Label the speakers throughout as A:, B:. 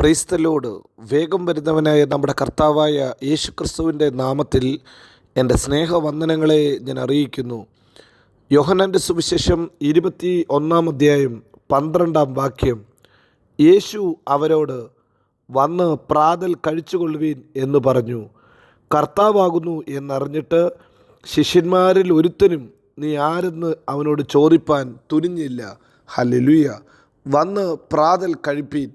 A: ക്രൈസ്തലോട് വേഗം വരുന്നവനായ നമ്മുടെ കർത്താവായ യേശു ക്രിസ്തുവിന്റെ നാമത്തിൽ എന്റെ സ്നേഹവന്ദനങ്ങളെ ഞാൻ അറിയിക്കുന്നു. യോഹനന്റെ സുവിശേഷം ഇരുപത്തി ഒന്നാം അധ്യായം പന്ത്രണ്ടാം വാക്യം. യേശു അവരോട് വന്ന് പ്രാതൽ കഴിച്ചുകൊള്ളുവീൻ എന്ന് പറഞ്ഞു. കർത്താവാകുന്നു എന്നറിഞ്ഞിട്ട് ശിഷ്യന്മാരിൽ ഒരുത്തനും നീ ആരെന്ന് അവനോട് ചോദിപ്പാൻ തുനിഞ്ഞില്ല. ഹല്ലേലൂയ. വന്ന് പ്രാതൽ കഴിപ്പീൻ.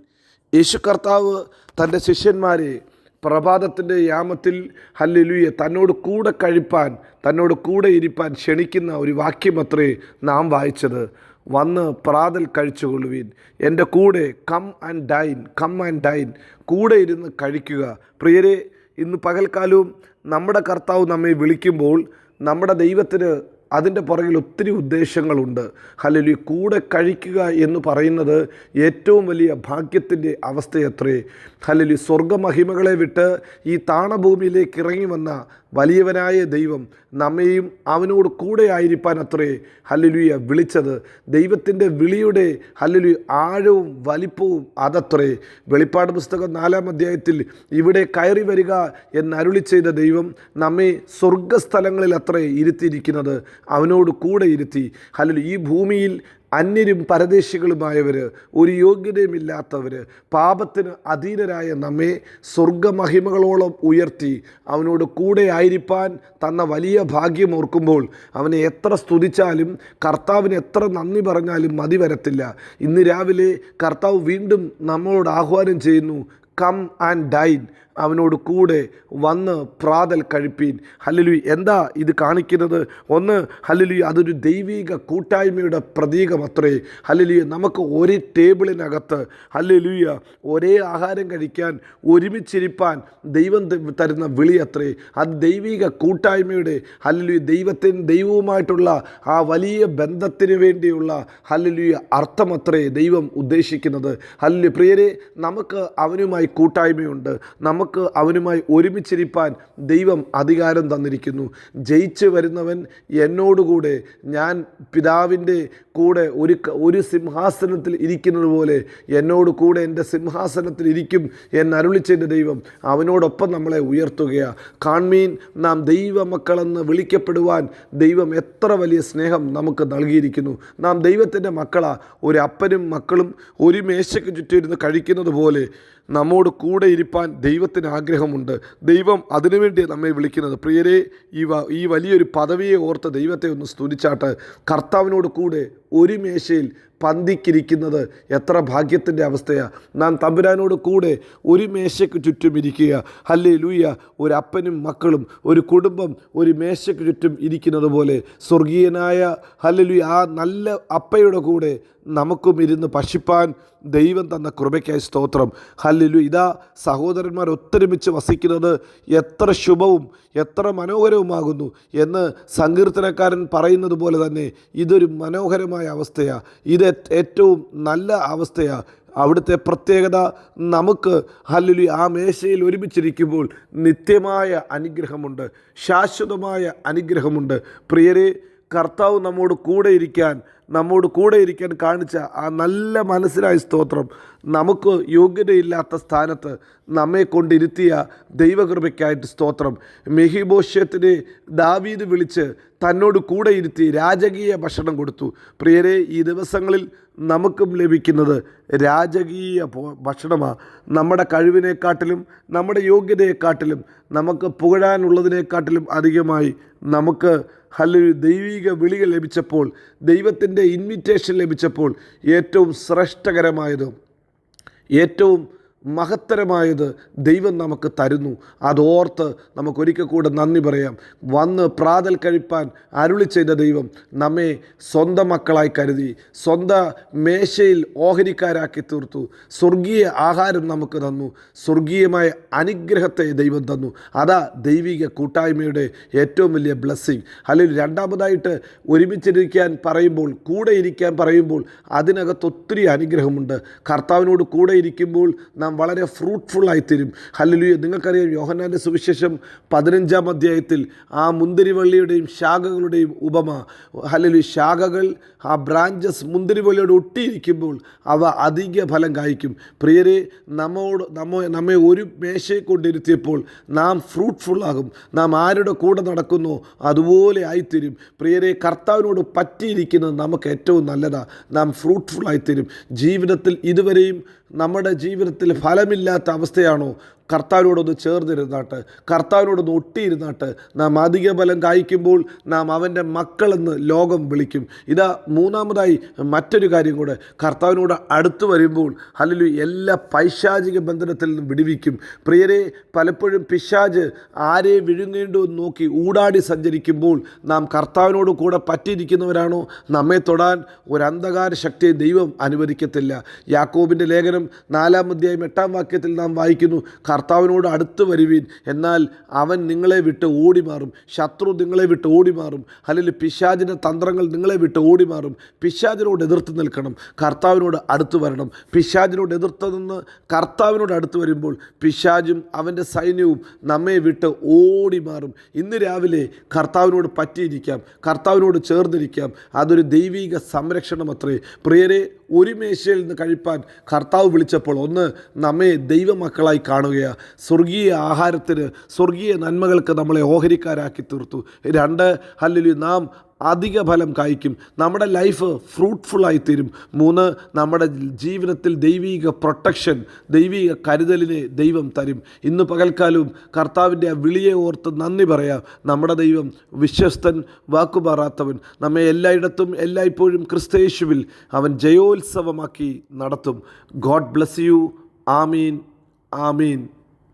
A: യേശു കർത്താവ് തന്റെ ശിഷ്യന്മാരെ പ്രഭാതത്തിന്റെ യാമത്തിൽ ഹല്ലേലൂയ തന്നോട് കൂടെ കഴിപ്പാൻ തന്നോട് കൂടെ ഇരിപ്പാൻ ക്ഷണിക്കുന്ന ഒരു വാക്യമത്രേ നാം വായിച്ചത്. വന്ന് പ്രാതൽ കഴിച്ചുകൊള്ളുവീൻ. എന്റെ കൂടെ come and dine come and dine. കൂടെ ഇരുന്ന് കഴിക്കുക. പ്രിയരെ ഇന്ന് പകൽക്കാലവും നമ്മുടെ കർത്താവ് നമ്മെ വിളിക്കുമ്പോൾ നമ്മുടെ ദൈവത്തിന് അതിന്റെ പുറകിൽ ഒത്തിരി ഉദ്ദേശങ്ങളുണ്ട്. ഹല്ലേലൂയ കൂടെ കഴിക്കുക എന്ന് പറയുന്നത് ഏറ്റവും വലിയ ഭാഗ്യത്തിന്റെ അവസ്ഥയത്രേ. ഹലലി സ്വർഗമഹിമകളെ വിട്ട് ഈ താണഭൂമിയിലേക്ക് ഇറങ്ങി വന്ന വലിയവനായ ദൈവം നമ്മെയും അവനോട് കൂടെ ആയിരിക്കാൻ അത്രേ ഹല്ലേലൂയ വിളിച്ചത്. ദൈവത്തിന്റെ വിളിയുടെ ഹല്ലുലു ആഴവും വലിപ്പവും അതത്രേ. വെളിപ്പാട് പുസ്തകം നാലാം അധ്യായത്തിൽ ഇവിടെ കയറി വരിക എന്നരുളി ചെയ്ത ദൈവം നമ്മെ സ്വർഗസ്ഥലങ്ങളിൽ അത്രേ ഇരുത്തിയിരിക്കുന്നത്. അവനോട് കൂടെ ഇരുത്തി. ഹല്ലുലു ഈ ഭൂമിയിൽ അന്യരും പരദേശികളുമായവർ ഒരു യോഗ്യതയുമില്ലാത്തവർ പാപത്തിന് അധീനരായ നമ്മെ സ്വർഗമഹിമകളോളം ഉയർത്തി അവനോട് കൂടെ ആയിരിക്കാൻ തന്ന വലിയ ഭാഗ്യം ഓർക്കുമ്പോൾ അവനെ എത്ര സ്തുതിച്ചാലും കർത്താവിന് എത്ര നന്ദി പറഞ്ഞാലും മതി വരത്തില്ല. ഇന്ന് രാവിലെ കർത്താവ് വീണ്ടും നമ്മളോട് ആഹ്വാനം ചെയ്യുന്നു കം ആൻഡ് ഡൈൻ അവനോട് കൂടെ വന്ന് പ്രാതൽ കഴിപ്പീൻ. ഹല്ലലു എന്താ ഇത് കാണിക്കുന്നത്? ഒന്ന് ഹല്ലലു അതൊരു ദൈവിക കൂട്ടായ്മയുടെ പ്രതീകം അത്രേ. ഹല്ലലു നമുക്ക് ഒരേ ടേബിളിനകത്ത് ഹല്ലലുയ ഒരേ ആഹാരം കഴിക്കാൻ ഒരുമിച്ചിരിപ്പാൻ ദൈവം തരുന്ന വിളി അത്രേ. അത് ദൈവിക കൂട്ടായ്മയുടെ ഹല്ലലു ദൈവത്തിന് ദൈവവുമായിട്ടുള്ള ആ വലിയ ബന്ധത്തിന് വേണ്ടിയുള്ള ഹല്ലലുയ അർത്ഥമത്രേ ദൈവം ഉദ്ദേശിക്കുന്നത്. ഹല്ലു പ്രിയരെ നമുക്ക് അവനുമായി കൂട്ടായ്മയുണ്ട്. നമുക്ക് അവനുമായി ഒരുമിച്ചിരിപ്പാൻ ദൈവം അധികാരം തന്നിരിക്കുന്നു. ജയിച്ചു വരുന്നവൻ എന്നോടുകൂടെ ഞാൻ പിതാവിന്റെ കൂടെ ഒരു ഒരു സിംഹാസനത്തിൽ ഇരിക്കുന്നത് പോലെ എന്നോട് കൂടെ എന്റെ സിംഹാസനത്തിൽ ഇരിക്കും എന്നരുളിച്ചതിന്റെ ദൈവം അവനോടൊപ്പം നമ്മളെ ഉയർത്തുകയാണ് കാൺമീൻ നാം ദൈവമക്കളെന്ന് വിളിക്കപ്പെടുവാൻ ദൈവം എത്ര വലിയ സ്നേഹം നമുക്ക് നൽകിയിരിക്കുന്നു. നാം ദൈവത്തിന്റെ മക്കളാ. ഒരു അപ്പനും മക്കളും ഒരു മേശയ്ക്ക് ചുറ്റും ഇരുന്ന് കഴിക്കുന്നത് പോലെ നമ്മോട് കൂടെ ഇരിപ്പാൻ ദൈവത്തിന് ആഗ്രഹമുണ്ട്. ദൈവം അതിനുവേണ്ടി നമ്മെ വിളിക്കുന്നത്. പ്രിയരെ ഈ ഈ വലിയൊരു പദവിയെ ഓർത്ത് ദൈവത്തെ ഒന്ന് സ്തുതിച്ചാട്ട് കർത്താവിനോട് കൂടെ ഒരു മേശയിൽ പന്തിക്കിരിക്കുന്നത് എത്ര ഭാഗ്യത്തിന്റെ അവസ്ഥയാണ് നാം തമ്പുരാനോട് കൂടെ ഒരു മേശയ്ക്ക് ചുറ്റും ഇരിക്കുക. അല്ലേ ലൂയ ഒരു അപ്പനും മക്കളും ഒരു കുടുംബം ഒരു മേശയ്ക്ക് ചുറ്റും ഇരിക്കുന്നത് പോലെ. സ്വർഗീയനായ ഹല്ലലു ആ നല്ല അപ്പയുടെ കൂടെ നമുക്കും ഇരുന്ന് ഭക്ഷിപ്പാൻ ദൈവം തന്ന കൃപയ്ക്കായി സ്തോത്രം. ഹല്ലലു ഇതാ സഹോദരന്മാർ ഒത്തൊരുമിച്ച് വസിക്കുന്നത് എത്ര ശുഭവും എത്ര മനോഹരവുമാകുന്നു എന്ന് സങ്കീർത്തനക്കാരൻ പറയുന്നത് പോലെ തന്നെ ഇതൊരു മനോഹരമായ അവസ്ഥയാണ് ഇത് ഏ- ഏറ്റവും നല്ല അവസ്ഥയാണ് അവിടുത്തെ പ്രത്യേകത നമുക്ക് ഹല്ലുലി ആ മേശയിൽ ഒരുമിച്ചിരിക്കുമ്പോൾ നിത്യമായ അനുഗ്രഹമുണ്ട് ശാശ്വതമായ അനുഗ്രഹമുണ്ട്. പ്രിയരെ കർത്താവ് നമ്മോട് കൂടെ ഇരിക്കാൻ നമ്മോട് കൂടെ ഇരിക്കാൻ കാണിച്ച ആ നല്ല മനസ്സിലായ സ്തോത്രം നമുക്ക് യോഗ്യതയില്ലാത്ത സ്ഥാനത്ത് നമ്മെ കൊണ്ടിരുത്തിയ ദൈവകൃപയ്ക്കായിട്ട് സ്തോത്രം. മെഹിബോഷ്യത്തിന് ദാവീദ് വിളിച്ച് തന്നോട് കൂടെ ഇരുത്തി രാജകീയ ഭക്ഷണം കൊടുത്തു. പ്രിയരെ ഈ ദിവസങ്ങളിൽ നമുക്കും ലഭിക്കുന്നത് രാജകീയ ഭക്ഷണമാണ് നമ്മുടെ കഴിവിനെക്കാട്ടിലും നമ്മുടെ യോഗ്യതയെക്കാട്ടിലും നമുക്ക് പുകഴാനുള്ളതിനെക്കാട്ടിലും അധികമായി നമുക്ക് ഹല്ലൊരു ദൈവിക വിളികൾ ലഭിച്ചപ്പോൾ ദൈവത്തിന്റെ ഇൻവിറ്റേഷൻ ലഭിച്ചപ്പോൾ ഏറ്റവും ശ്രേഷ്ഠകരമായതും ഏറ്റവും മഹത്തരമായത് ദൈവം നമുക്ക് തരുന്നു. അതോർത്ത് നമുക്കൊരിക്കൽ കൂടെ നന്ദി പറയാം. വന്ന് പ്രാതൽ കഴിപ്പാൻ അരുളി ചെയ്ത ദൈവം നമ്മെ സ്വന്തം മക്കളായി കരുതി സ്വന്തം മേശയിൽ ഓഹരിക്കാരാക്കി തീർത്തു. സ്വർഗീയ ആഹാരം നമുക്ക് തന്നു. സ്വർഗീയമായ അനുഗ്രഹത്തെ ദൈവം തന്നു. അതാ ദൈവിക കൂട്ടായ്മയുടെ ഏറ്റവും വലിയ ബ്ലെസ്സിങ് അല്ലെങ്കിൽ രണ്ടാമതായിട്ട് ഒരുമിച്ചിരിക്കാൻ പറയുമ്പോൾ കൂടെ ഇരിക്കാൻ പറയുമ്പോൾ അതിനകത്ത് ഒത്തിരി അനുഗ്രഹമുണ്ട്. കർത്താവിനോട് കൂടെ ഇരിക്കുമ്പോൾ നാം വളരെ ഫ്രൂട്ട്ഫുള്ളായിത്തീരും ഹല്ലുയ നിങ്ങൾക്കറിയാം യോഹന്നാന്റെ സുവിശേഷം പതിനഞ്ചാം അധ്യായത്തിൽ ആ മുന്തിരിവള്ളിയുടെയും ശാഖകളുടെയും ഉപമ. ഹല്ലലു ശാഖകൾ ആ ബ്രാഞ്ചസ് മുന്തിരിവള്ളിയോട് ഒട്ടിയിരിക്കുമ്പോൾ അവ അധിക ഫലം കായ്ക്കും. പ്രിയരെ നമ്മോട് നമ്മ നമ്മെ ഒരു മേശയെ കൊണ്ടിരുത്തിയപ്പോൾ നാം ഫ്രൂട്ട്ഫുള്ളാകും നാം ആരുടെ കൂടെ നടക്കുന്നു അതുപോലെ ആയിത്തീരും. പ്രിയരെ കർത്താവിനോട് പറ്റിയിരിക്കുന്നത് നമുക്ക് ഏറ്റവും നല്ലതാണ് നാം ഫ്രൂട്ട്ഫുൾ ആയിത്തീരും. ജീവിതത്തിൽ ഇതുവരെയും നമ്മുടെ ജീവിതത്തിൽ ഫലമില്ലാത്ത അവസ്ഥയാണോ കർത്താവിനോടൊന്ന് ചേർന്നിരുന്നാട്ട് കർത്താവിനോടൊന്ന് ഒട്ടിയിരുന്നാട്ട് നാം അധിക ബലം കായ്ക്കുമ്പോൾ നാം അവന്റെ മക്കളെന്ന് ലോകം വിളിക്കും. ഇതാ മൂന്നാമതായി മറ്റൊരു കാര്യം കൂടെ. കർത്താവിനോട് അടുത്ത് വരുമ്പോൾ അല്ലെങ്കിൽ എല്ലാ പൈശാചിക ബന്ധനത്തിൽ നിന്നും വിടുവിക്കും. പ്രിയരെ പലപ്പോഴും പിശാജ് ആരെ വിഴുങ്ങേണ്ടു എന്ന് നോക്കി ഊടാടി സഞ്ചരിക്കുമ്പോൾ നാം കർത്താവിനോട് കൂടെ പറ്റിയിരിക്കുന്നവരാണോ? നമ്മെ തൊടാൻ ഒരു അന്ധകാര ശക്തിയെ ദൈവം അനുവദിക്കത്തില്ല. യാക്കോബിന്റെ ലേഖനം നാലാം അധ്യായം എട്ടാം വാക്യത്തിൽ നാം വായിക്കുന്നു കർത്താവിനോട് അടുത്ത് വരുവീൻ. എന്നാൽ അവൻ നിങ്ങളെ വിട്ട് ഓടിമാറും. ശത്രു നിങ്ങളെ വിട്ട് ഓടിമാറും. അല്ലെങ്കിൽ പിശാചിന്റെ തന്ത്രങ്ങൾ നിങ്ങളെ വിട്ട് ഓടിമാറും. പിശാചിനോട് എതിർത്ത് നിൽക്കണം. കർത്താവിനോട് അടുത്ത് വരണം. പിശാചിനോട് എതിർത്ത് നിന്ന് കർത്താവിനോട് അടുത്ത് വരുമ്പോൾ പിശാജും അവന്റെ സൈന്യവും നമ്മെ വിട്ട് ഓടിമാറും. ഇന്ന് രാവിലെ കർത്താവിനോട് പറ്റിയിരിക്കാം. കർത്താവിനോട് ചേർന്നിരിക്കാം. അതൊരു ദൈവിക സംരക്ഷണം അത്രേ പ്രിയരെ ഒരു മേശയിൽ നിന്ന് കഴിപ്പാൻ കർത്താവ് വിളിച്ചപ്പോൾ ഒന്ന് നമ്മെ ദൈവമക്കളായി കാണുകയാണ്. സ്വർഗീയ ആഹാരത്തിന് സ്വർഗീയ നന്മകൾക്ക് നമ്മളെ ഓഹരിക്കാരാക്കി തീർത്തു. രണ്ട് അല്ലെങ്കിൽ നാം അധിക ഫലം കായ്ക്കും. നമ്മുടെ ലൈഫ് ഫ്രൂട്ട്ഫുള്ളായി തീരും മൂന്ന് നമ്മുടെ ജീവിതത്തിൽ ദൈവിക പ്രൊട്ടക്ഷൻ ദൈവിക കരുതലിനെ ദൈവം തരും. ഇന്ന് പകൽക്കാലവും കർത്താവിന്റെ ആ വിളിയെ ഓർത്ത് നന്ദി പറയാം. നമ്മുടെ ദൈവം വിശ്വസ്തൻ വാക്കുപാറാത്തവൻ. നമ്മെ എല്ലായിടത്തും എല്ലായ്പ്പോഴും ക്രിസ്തയേശുവിൽ അവൻ ജയോത്സവമാക്കി നടത്തും. God bless you. Amin. Amin